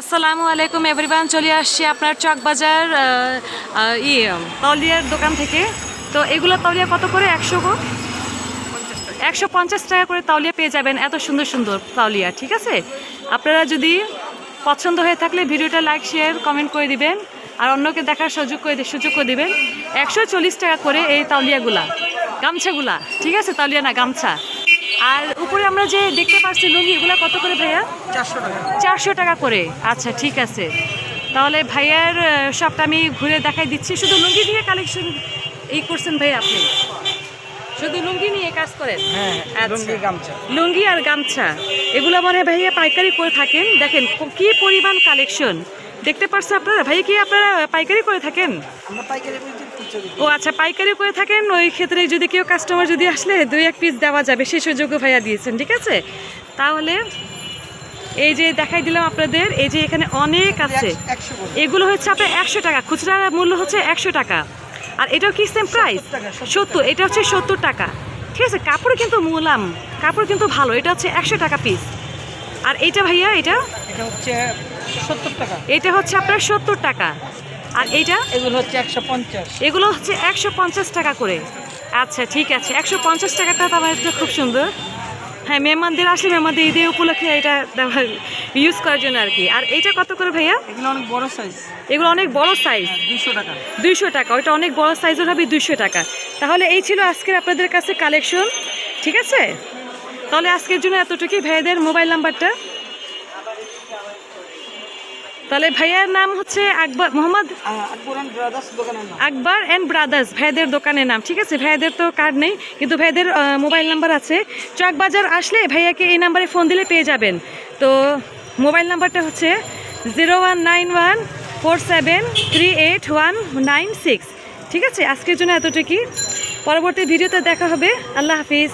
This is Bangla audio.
আসসালামু আলাইকুম এভরিওয়ান চলে আসছি আপনার চকবাজার আহ, আহ, ই তলিয়ার দোকান থেকে। তো এগুলো তলিয়া কত করে? একশো গো? একশো পঞ্চাশ টাকা করে তাউলিয়া পেয়ে যাবেন। এত সুন্দর সুন্দর তাউলিয়া ঠিক আছে? আপনারা যদি পছন্দ হয়ে থাকলে ভিডিওটা লাইক শেয়ার কমেন্ট করে দিবেন। আর অন্যকে দেখার সুযোগ করে সুযোগ করে দিবেন। একশো চল্লিশ টাকা করে এই তাউলিয়াগুলা গামছাগুলা ঠিক আছে? তাউলিয়া না গামছা। আর উপরে আমরা যে দেখতে পাচ্ছি লুঙ্গি এগুলো কত করে ভাইয়া? চারশো টাকা। চারশো টাকা করে। আচ্ছা ঠিক আছে। তাহলে ভাইয়ার সবটা আমি ঘুরে দেখাই দিচ্ছি। শুধু লুঙ্গি দিয়ে কালেকশন এই করছেন ভাই আপনি? শুধু লুঙ্গি নিয়ে কাজ করেন? হ্যাঁ আচ্ছা। লুঙ্গি গামছা। লুঙ্গি আর গামছা এগুলো মানে ভাইয়া পাইকারি করে থাকেন। দেখেন কি পরিমাণ কালেকশন দেখতে পারছেন আপনারা? ভাই কি আপনারা পাইকারি করে থাকেন। ও আচ্ছা পাইকারি করে থাকেন? ওই ক্ষেত্রে যদি কেউ কাস্টমার যদি আসলে দুই এক পিস দেওয়া যাবে সেই সুযোগ ভাইয়া দিয়েছেন ঠিক আছে? তাহলে এই যে দেখাই দিলাম আপনাদের এই যে এখানে অনেক আছে। এগুলো হচ্ছে আপনার একশো টাকা খুচরা মূল্য হচ্ছে একশো টাকা। আর এটাও কি সেম প্রাইস সত্তর এটা হচ্ছে সত্তর টাকা। ঠিক আছে কাপড় কিন্তু মূলাম কাপড় কিন্তু ভালো এটা হচ্ছে একশো টাকা পিস আর এইটা ভাইয়া এটা এটা হচ্ছে সত্তর টাকা। এটা হচ্ছে আপনার সত্তর টাকা। আর এইটা? এগুলো হচ্ছে একশো পঞ্চাশ। এগুলো হচ্ছে একশো পঞ্চাশ টাকা করে। আচ্ছা ঠিক আছে। একশো পঞ্চাশ টাকাটা তো আমার একটা খুব সুন্দর। হ্যাঁ মেহমানদের আসলে মেহমানদের ঈদের উপলক্ষে এটা ইউজ করার জন্য আর কি। আর এইটা কত করে ভাইয়া? এগুলো অনেক বড় সাইজ এগুলো অনেক বড় সাইজ দুইশো টাকা। দুইশো টাকা। ওইটা অনেক বড় সাইজের হবে দুইশো টাকা। তাহলে এই ছিল আজকের আপনাদের কাছে কালেকশন ঠিক আছে? তাহলে আজকের জন্য এতটুকুই। ভাইয়াদের মোবাইল নাম্বারটা? তাহলে ভাইয়ার নাম হচ্ছে আকবর মোহাম্মদ আকবর অ্যান্ড ব্রাদার্স ভাইদের দোকানের নাম ঠিক আছে? ভাইদের তো কার্ড নেই কিন্তু ভাইদের মোবাইল নাম্বার আছে। চকবাজার আসলে ভাইয়াকে এই নাম্বারে ফোন দিলে পেয়ে যাবেন। তো মোবাইল নাম্বারটা হচ্ছে zero one nine one four seven three eight one nine six. ঠিক আছে? আজকের জন্য এতটুকুই। পরবর্তী ভিডিওতে দেখা হবে। আল্লাহ হাফিজ।